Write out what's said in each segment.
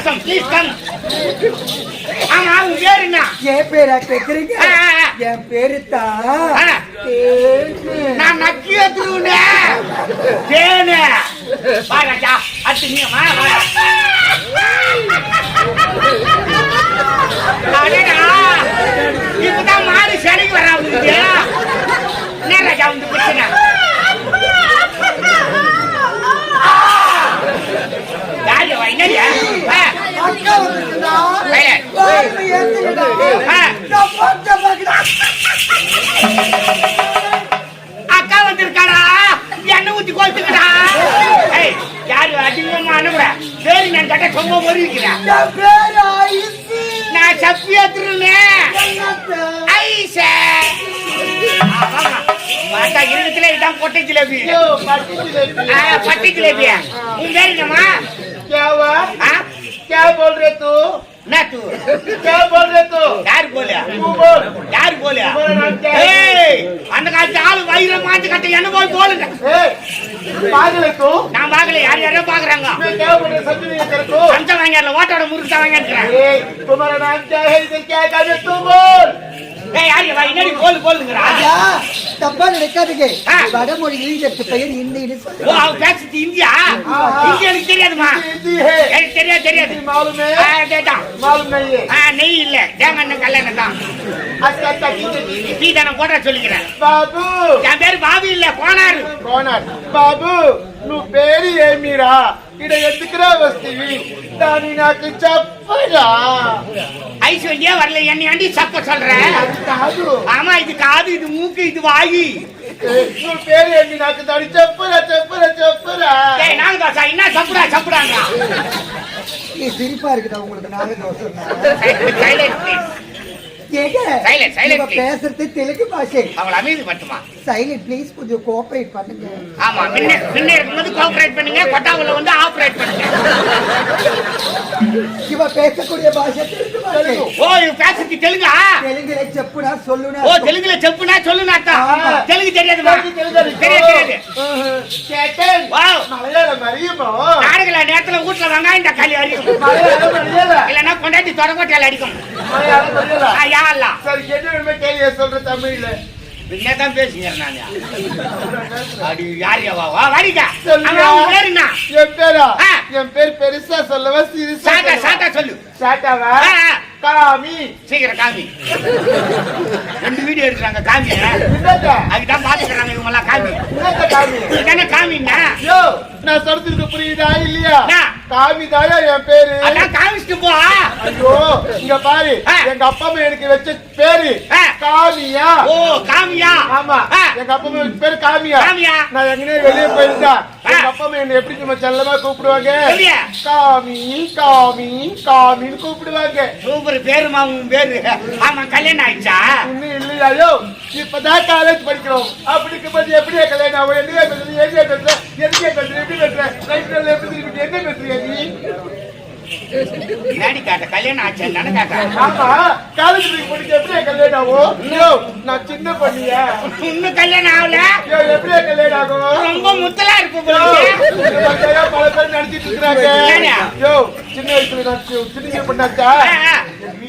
சந்தோஷம் please come ஆமா உன் பேர் என்ன என் பேரா கேக்குறீங்க. என் பேரு தான். நான் நக்கிய திருவுனே தேனு. வா ராஜா அடுத்து நீ வா வா. இப்பதான் மாடு சிலைக்கு வரா உங்களுக்கு என்ன ராஜா வந்து பிரச்சனை அனுப்புறேன் சரி நான் கட்ட சொம்ப மாதிரி இருக்கிறேன் நான் சப்பி ஏத்துருவேன் ஐசே. பார்த்தா இருந்துல இதான் பொட்டை ஜிலேபி. பட்டி ஜிலேபியா. உன் பேர் என்னம்மா? கேவா. கே போல்ற தூ என்ன தூ? கே போல்ற தூ வயிறு மாத்து கட்ட என்ன போய் போலுங்க நான் பாக்கல யார் யாரோ பாக்குறாங்க. சஞ்ச வாங்கிடல ஓட்டோட முறுக்கு வாங்கிட்டு என்னடி போல் போலுங்கறா ஐயா தப்பா நினைக்காதீங்க. வடமொழியில் இதற்கு பெயர் இந்தின்னு சொல்லுங்க. அவ பேசுறது இந்தியா? இந்தியா எனக்கு தெரியாதுமா? எனக்கு தெரியாது தெரியாது. மாலுமே. டேட்டா மாலுமே ஆ நெய் இல்ல. தேங்க என்ன கல்யாணம் தான். நீ தான சொல்லிக்கிறேன். பாபு. என் பேர் பாபு இல்ல கோனார். கோனார். பாபு నువ్వు పేరు ఏమిరా ఇక్కడ ఎత్తుకురా వస్తీవి దాని నాకు சரியா வரல? என்ன ஏண்டி சப்ப சொல்ற? ஆமா இது காது இது மூக்கு இது வாயி. பேரு எங்க நாக்கு தாடி செப்புற செப்புற செப்புற டேய் நாங்க தோசை என்ன சப்புடா சப்புடாங்க நீ சிரிப்பா இருக்குடா உங்களுக்கு நாங்க தோசை அவளை அமைதி மட்டுமா சைலண்ட் ப்ளீஸ் கொஞ்சம் கோஆபரேட் பண்ணுங்க. ஆமா முன்னே முன்னே இருக்கும்போது கோஆபரேட் பண்ணுங்க கொட்டாவில் வந்து ஆபரேட் பண்ணுங்க. இவ பேசக்கூடிய பாஷை தெலுங்கு பாஷை ஓ இவ பேசுறது தெலுங்கா தெலுங்குல செப்புனா சொல்லுனா ஓ தெலுங்குல செப்புனா சொல்லுனா ஆமா. தெலுங்கு தெரியாதுமா தெரியாது தெரியாது చేతన్ வாவ் మలయాళ మరియమో நாடுகள நேரத்துல வீட்டுல வெங்காயம் தக்காளி அடிக்கும் మలయాళ మరియల இல்லன்னா கொண்டாட்டி தொடங்கோட்டையால அடிக்கும் మలయాళ మరియల ஆ, யா அல்லா சரி என்ன வேணுமே கேள்வி சொல்ற தமிழ்ல என்னதான் பேசுங்க நானு அடி யார் வா வா வாடிக்கா சொல்லுங்க. ஆமா உன் பேர் என்ன என் பேரா ஆ. என் பேர் பெருசா சொல்லவா சிறுசா சாட்டா? சாட்டா சொல்லு சாட்டாவா. காமி சீக்கிரம் காமி ரெண்டு வீடியோ எடுக்கிறாங்க காமி அதுதான் பாத்துக்கிறாங்க இவங்க எல்லாம் காமி காமி இதானே காமின்னா யோ நான் சொல்றதுக்கு புரியுதா இல்லையா? காமி தாயா என் பேரு அதான் காமிச்சிட்டு போ ஐயோ இங்க பாரு. எங்க அப்பா அம்மா எனக்கு வச்ச பேரு. காமியா ஓ காமியா ஆமா. எங்க அப்பா அம்மா பேரு காமியா காமியா. நான் எங்கனே வெளியே போயிருந்தா ஆ. எங்க அப்பா அம்மா என்ன எப்படி நம்ம செல்லமா கூப்பிடுவாங்க? காமி காமி காமின்னு கூப்பிடுவாங்க. சூப்பர் பேருமா உன் பேரு. ஆமா கல்யாணம் ஆயிடுச்சா? இன்னும் இல்லையாயோ இப்பதான் காலேஜ் படிக்கிறோம். அப்படி இருக்கும்போது எப்படியா கல்யாணம் ஆகும்? என்ன பேசுற எங்க பேசுற எப்படி பேசுற ரைட்ல எப்படி எங்க பேசுறியா நீ? முன்னாடி காட்ட கல்யாணம் ஆச்சு தானே எப்படியா கல்யாணம் ஆகும்? நான் சின்ன பண்ணியா இன்னும் கல்யாணம் ஆகல? ஐயோ எப்படியா கல்யாணம் ஆகும்? ரொம்ப முத்தலா இருக்கு யோ, உங்களுக்கு. இந்த மாதிரியா பல பேர் நடத்திட்டு? யோ சின்ன வயசுல நான் சி- சின்ன பண்ணாச்சா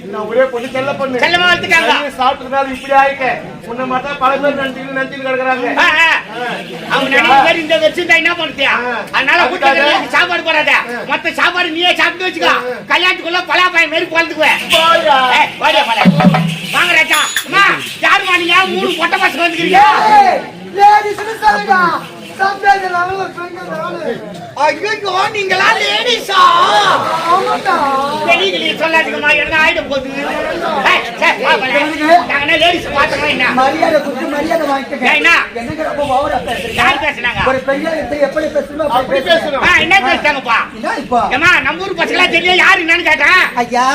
நான் ஒரே பொண்ணு செல்ல பொண்ணு. செல்லமா வளர்த்துட்டாங்க. நிறைய சாப்பிட்டதுனால இப்படி ஆயிட்டேன். உன்னை மாட்டா பல பேர் நினைச்சுட்டு நினைச்சிட்டு கிடக்குறாங்க. அவங்க இந்த வச்சிருந்தா என்ன பண்ணுத்தியா ஆ. அதனால வீட்டுல சாப்பாடு போடாத. மத்த சாப்பாடு நீயே சாப்பிட்டு வச்சுக்கோ. கல்யாணத்துக்குள்ள பலாப்பாயம் மாரி பல வாங்க ராஜா. அம்மா யாருமா நீங்க? மூணு பொட்டை பசங்க வந்துக்கிறீங்க. ஐயோ நீங்களா லேடிஸா ஆமாண்டா. சொல்லாதீங்கம்மா. என்ன போகுது? நாங்க என்ன லேடிஸ் பாத்துக்கிறோம் என்ன? மரியாதை கொடுத்து மரியாதை வாங்கிக்கங்க. ஏய், என்ன? என்னங்க ரொம்ப ஓவரா பேசுறீங்க? யார் பேசுனாங்க? ஒரு பெண்கள் எப்படி பேசணுமோ அப்படி அப்படி பேசணும் பேசணும் ஆ, என்ன பேசிட்டாங்கப்பா என்ன இப்போ? ஏமா நம்ம ஊர் பசங்களா தெரியும் யாரு என்னன்னு கேட்டேன் ஐயா.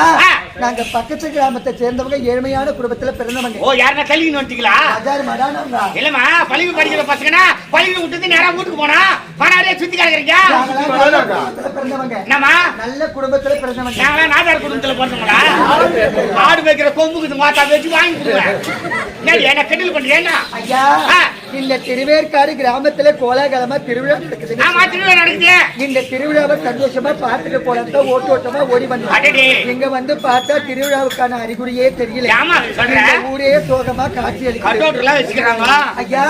நாங்க பக்கத்து கிராமத்தை சேர்ந்தவங்க ஏழ்மையான குடும்பத்துல பிறந்தவங்க. ஓ யாருன்னா கல்வின்னு வந்துட்டீங்களா அஜார் மடானவங்க இல்லம்மா பள்ளிக்கு படிக்கிற பள்ளிக்கு விட்டு நேரா வீட்டுக்கு போனா பணாரே சுத்தி கிடக்குறீங்க நாங்களாம் நல்ல குடும்பத்துல பிறந்தவங்க. நல்ல குடும்பத்துல பிறந்தவங்களா? ஆடு வைக்கிற கொம்புக்கு மாத்தா வச்சு வாங்கி என்னடி என்ன கெட்டில் பண்றியா ஐயா. இந்த திருவேற்காடு கிராமத்துல கோலாகலமா திருவிழா நடக்குது ஆமா திருவிழா நடக்குது. இந்த திருவிழாவை சந்தோஷமா பார்த்துட்டு போலாம் ஓட்டு ஓட்டமா ஓடி. வந்தோம். இங்க வந்து பார்த்தா திருவிழாவுக்கான அறிகுறியே தெரியல. ஊரே சோகமா காட்சி எல்லாம் வச்சுக்கிறாங்க ஐயா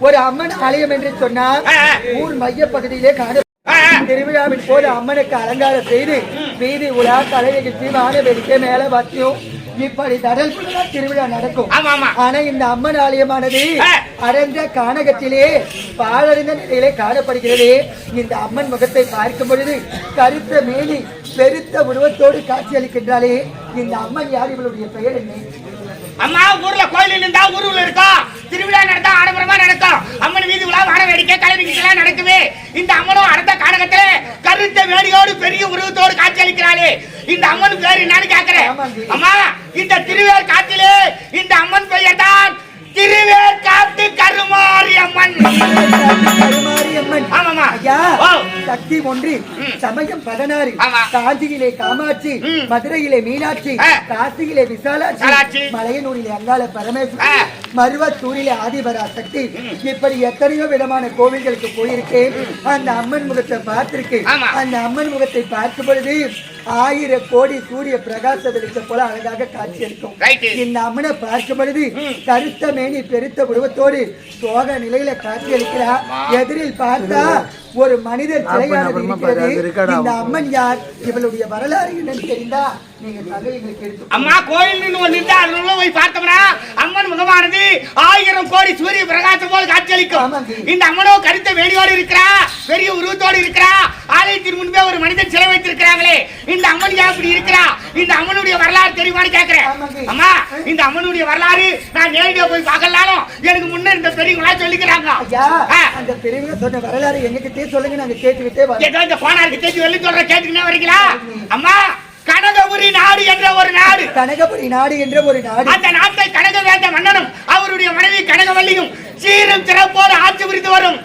ஒரு அம்மன் ஆலயம் என்று சொன்னால் ஆ. ஊர் மைய பகுதியிலே காண. திருவிழாவின் போது அம்மனுக்கு அலங்காரம் செய்து வீதி உலா கலை நிகழ்ச்சி வான வேடிக்கை மேல வாத்தியம் இப்படி தடல் திருவிழா நடக்கும். ஆனா இந்த அம்மன் ஆலயமானது ஆ. அடர்ந்த கானகத்திலே பாழடைந்த நிலையிலே காணப்படுகிறது. இந்த அம்மன் முகத்தை பார்க்கும் பொழுது கருத்த மேனி பெருத்த உருவத்தோடு காட்சி அளிக்கின்றாலே இந்த அம்மன் யார்? இவளுடைய பெயர் என்ன? அம்மா ஊர்ல கோயில் இருந்தா ஊருல இருக்கும். திருவிழா நடத்தா ஆடம்பரமா நடக்கும். அம்மன் வீதி விழா வான வேடிக்கை கலை நிகழ்ச்சி நடக்குது இந்த அம்மனும் வேடியோடு பெரிய உருவத்தோடு காட்சி அளிக்கிறாளே இந்த அம்மன் பேர் என்னன்னு கேக்குறேன். அம்மா இந்த திருவேர் காட்டிலே சக்தி ஒன்று ம். சமயம் பதினாறு. காஞ்சியிலே காமாட்சி. மதுரையிலே மீனாட்சி. காசியிலே விசாலாட்சி. மலையனூரிலே அங்காள. பரமேஸ்வரி மருவத்தூரிலே ஆதிபரா சக்தி இப்படி எத்தனையோ விதமான கோவில்களுக்கு போயிருக்கேன் அந்த அம்மன் முகத்தை பார்த்திருக்கேன். அந்த அம்மன் முகத்தை பார்க்கும் பொழுது ஆயிரம் கோடி சூரிய பிரகாச வெளிச்சம் போல அழகாக காட்சி அளிக்கும் Right. இந்த அம்மனை பார்க்கும் பொழுது கருத்த மேனி பெருத்த உருவத்தோடு சோக நிலையில காட்சி அளிக்கிறார் எதிரில் பார்த்தா ஒரு மனிதர் சிலையானது இருக்கிறது. இந்த அம்மன் யார்? இவளுடைய வரலாறு என்னன்னு தெரிந்தா நீங்க தகவல்களுக்கு எடுத்து அம்மா கோயில் ஒன்று போய் பார்த்தோம்னா அம்மன் முகமானது ஆயிரம் கோடி சூரிய பிரகாசம் போல் காட்சியளிக்கும். இந்த அம்மனோ கருத்த வேடியோடு இருக்கிறா பெரிய உருவத்தோடு இருக்கிறா. ஆலயத்தின் முன்பே ஒரு மனிதன் சிலை வைத்திருக்கிறாங்களே இந்த அம்மன் ஏன் இப்படி இருக்கிறா? இந்த அம்மனுடைய வரலாறு தெரியுமான்னு கேக்குறேன். அம்மா இந்த அம்மனுடைய வரலாறு நான் நேரடியா போய் பார்க்கலாலும் எனக்கு முன்ன இந்த பெரியவங்களா சொல்லிக்கிறாங்க. அந்த பெரியவங்க சொன்ன வரலாறு எங்ககிட்டே சொல்லுங்க நாங்க கேட்டுக்கிட்டே ஏதோ இந்த போனாருக்கு தெரிஞ்சு வெளில சொல்ற கேட்டுக்கினே வரீங்களா அம்மா கனகபுரி நாடு என்ற ஒரு நாடு. கனகபுரி நாடு என்ற ஒரு நாடு. அந்த நாட்டை கனக வேந்த மன்னனும் அவருடைய மனைவி கனகவல்லியும் சீரும் சிறப்போடு ஆட்சி புரிந்து வரும்.